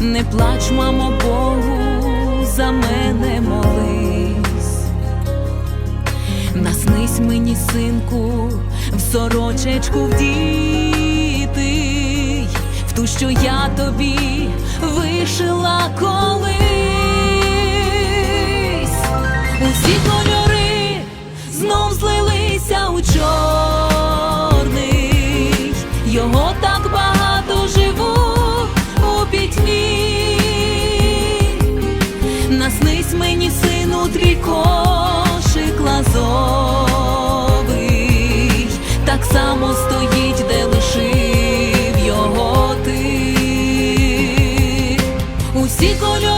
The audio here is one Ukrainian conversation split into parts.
не плач, мамо, Богу, за мене молись. Наснись мені, синку, в сорочечку вдіти, в ту, що я тобі вишила колись. Усі кольори знов злилися у чорний, його так багато живу у пітьмі. Наснись мені, сину, твій кошик лазовий, так само стоїть, де лишив його ти. Усі кольори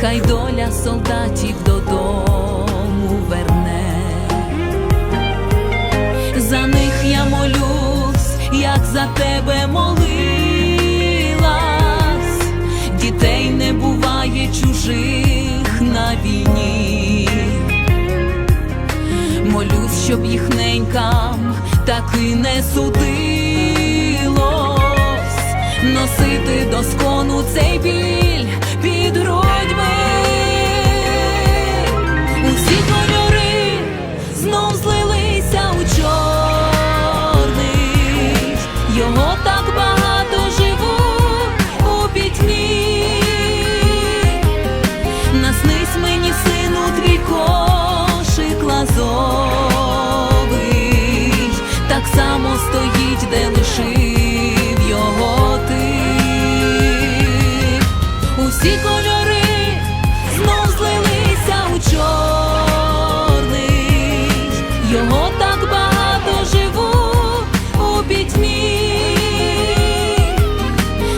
Хай доля солдатів додому верне. За них я молюсь, як за тебе молилась. Дітей не буває чужих на війні. Молюсь, щоб їх ненькам таки не судилось носити доскону цей стоїть, де лишив його ти. Усі кольори знов злилися у чорний, його так багато живу у пітьмі.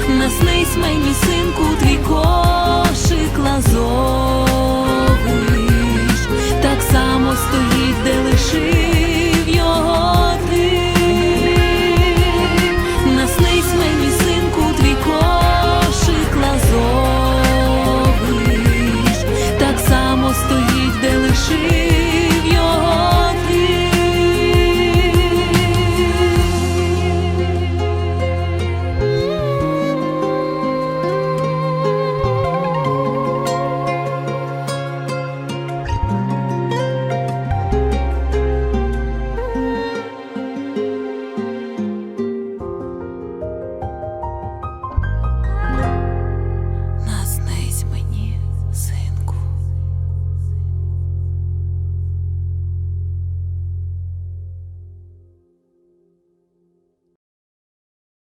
Наснись мені, синку, твій кошик лазовий,